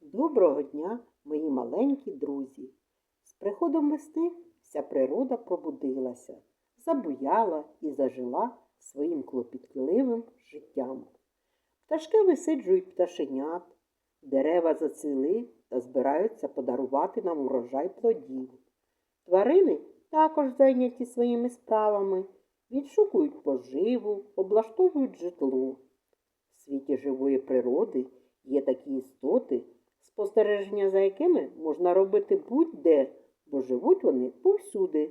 Доброго дня, мої маленькі друзі. З приходом весни вся природа пробудилася, забуяла і зажила своїм клопітливим життям. Пташки висиджують пташенят, дерева зацвіли та збираються подарувати нам урожай плодів. Тварини також зайняті своїми справами, відшукують поживу, облаштовують житло. В світі живої природи є такі істоти, спостереження за якими можна робити будь-де, бо живуть вони повсюди,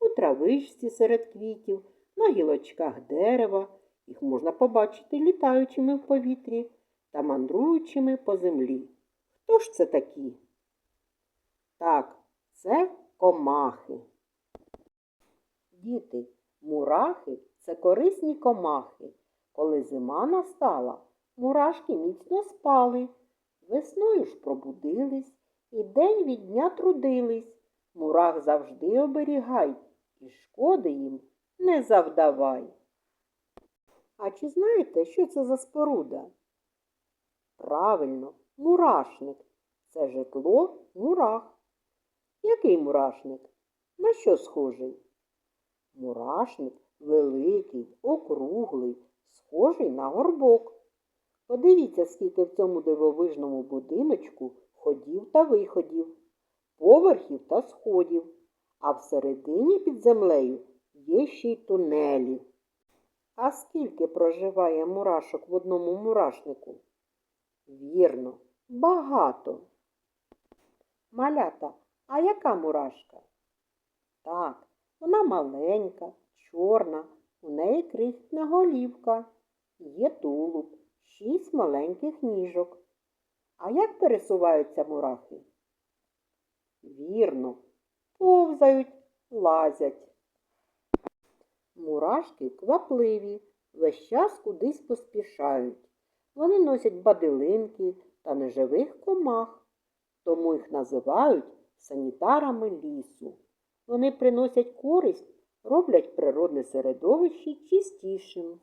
у травичці серед квітів, на гілочках дерева. Їх можна побачити літаючими в повітрі та мандруючими по землі. Хто ж це такі? Так, це комахи. Діти, мурахи це корисні комахи. Коли зима настала, мурашки міцно спали. Весною ж пробудились і день від дня трудились. Мурах завжди оберігай і шкоди їм не завдавай. А чи знаєте, що це за споруда? Правильно, мурашник. Це житло мурах. Який мурашник? На що схожий? Мурашник великий, округлий, схожий на горбок. Подивіться, скільки в цьому дивовижному будиночку ходів та виходів, поверхів та сходів, а всередині під землею є ще й тунелі. А скільки проживає мурашок в одному мурашнику? Вірно, багато. Малята, а яка мурашка? Так, вона маленька, чорна, у неї крихітна голівка, є тулуб, шість маленьких ніжок. А як пересуваються мурахи? Вірно, повзають, лазять. Мурашки квапливі, весь час кудись поспішають. Вони носять бадилинки та неживих комах, тому їх називають санітарами лісу. Вони приносять користь, роблять природне середовище чистішим.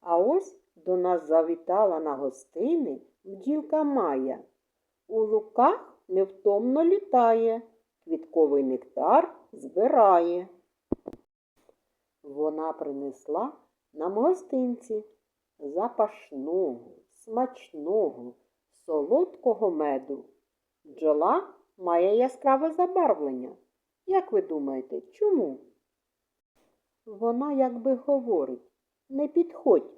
А ось до нас завітала на гостини бджілка Майя. У луках невтомно літає, квітковий нектар збирає. Вона принесла нам гостинці запашного, смачного, солодкого меду. Бджола має яскраве забарвлення. Як ви думаєте, чому? Вона якби говорить не підходь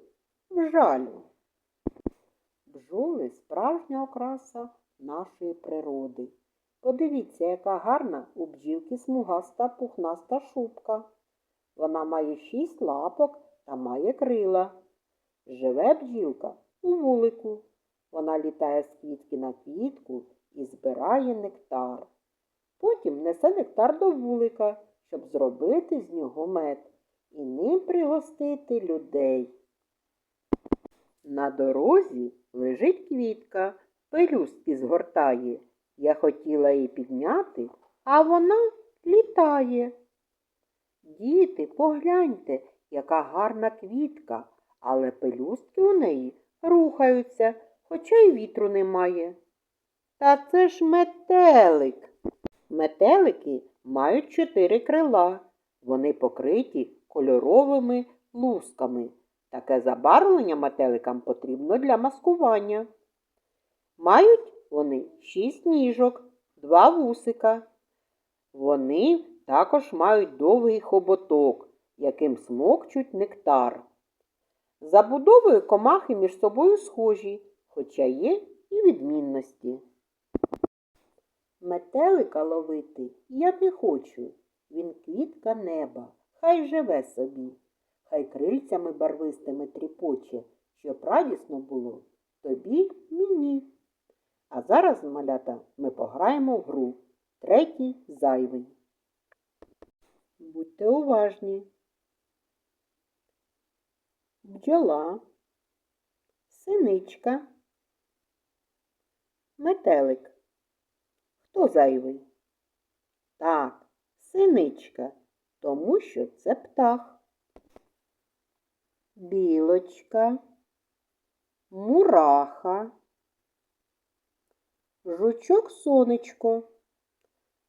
жалю. Бджоли справжня окраса нашої природи. Подивіться, яка гарна у бджілки смугаста пухнаста шубка. Вона має шість лапок та має крила. Живе бджілка у вулику. Вона літає з квітки на квітку і збирає нектар. Потім несе нектар до вулика, щоб зробити з нього мед і ним пригостити людей. На дорозі лежить квітка, пелюстки згортає. Я хотіла її підняти, а вона літає. Діти, погляньте, яка гарна квітка, але пелюстки у неї рухаються, хоча й вітру немає. Та це ж метелик. Метелики мають чотири крила. Вони покриті кольоровими лусками. Таке забарвлення метеликам потрібно для маскування. Мають вони шість ніжок, два вусика. Вони також мають довгий хоботок, яким смокчуть нектар. Забудовою комахи між собою схожі, хоча є і відмінності. Метелика ловити я не хочу. Він квітка неба, хай живе собі, хай крильцями барвистими тріпоче, щоб радісно було тобі мені. А зараз, малята, ми пограємо в гру третій зайвий. Будьте уважні. Бджола, синичка, метелик. Хто зайвий? Так, синичка, тому що це птах. Білочка, мураха, жучок сонечко.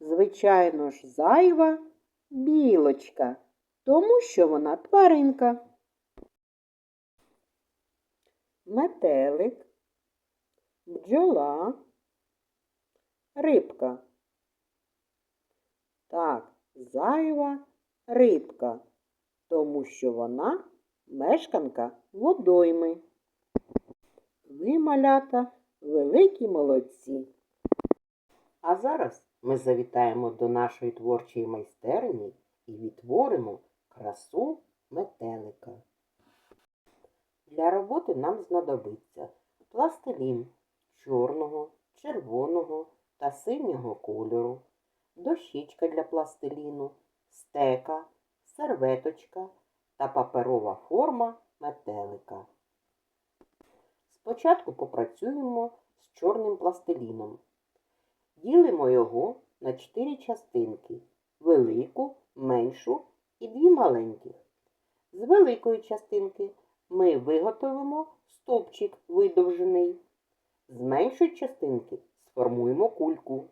Звичайно ж, зайва білочка, тому що вона тваринка. Метелик, бджола, рибка. Так, зайва рибка, тому що вона мешканка водойми. Ви, малята, великі молодці. А зараз ми завітаємо до нашої творчої майстерні і відтворимо красу метелика. Для роботи нам знадобиться пластилін чорного, червоного та синього кольору, дощічка для пластиліну, стека, серветочка та паперова форма метелика. Спочатку попрацюємо з чорним пластиліном. Ділимо його на чотири частинки велику, меншу і дві маленьких. З великої частинки ми виготовимо стовпчик видовжений. З меншої частинки сформуємо кульку,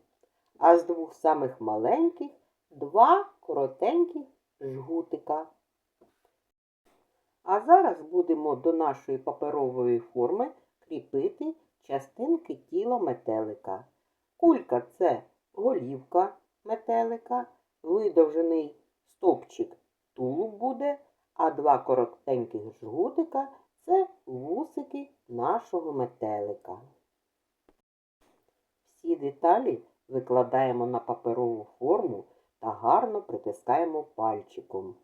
а з двох самих маленьких два коротеньких жгутика. А зараз будемо до нашої паперової форми кріпити частинки тіла метелика. Кулька це голівка метелика, видовжений стопчик тулуб буде, а два коротеньких жгутика це вусики нашого метелика. Всі деталі викладаємо на паперову форму та гарно притискаємо пальчиком.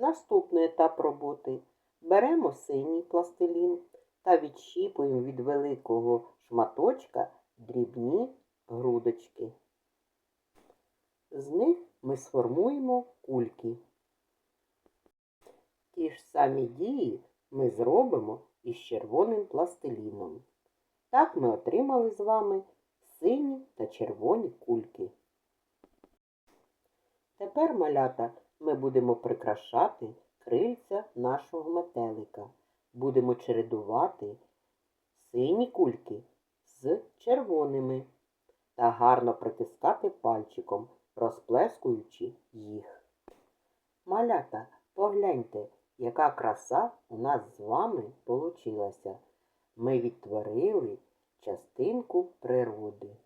Наступний етап роботи. Беремо синій пластилін та відщіпуємо від великого шматочка дрібні грудочки. З них ми сформуємо кульки. Ті ж самі дії ми зробимо із червоним пластиліном. Так ми отримали з вами сині та червоні кульки. Тепер, малята, ми будемо прикрашати крильця нашого метелика. Будемо чередувати сині кульки з червоними та гарно притискати пальчиком, розплескуючи їх. Малята, погляньте, яка краса у нас з вами получилася. Ми відтворили частинку природи.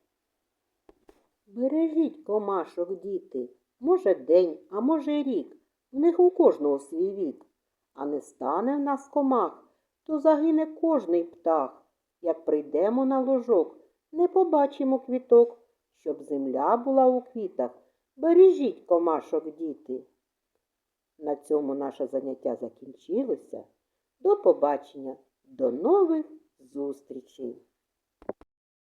Бережіть комашок, діти, може день, а може рік. В них у кожного свій вік. А не стане в нас комах, то загине кожний птах. Як прийдемо на ложок, не побачимо квіток, щоб земля була у квітах. Бережіть комашок, діти. На цьому наше заняття закінчилося. До побачення, до нових зустрічей!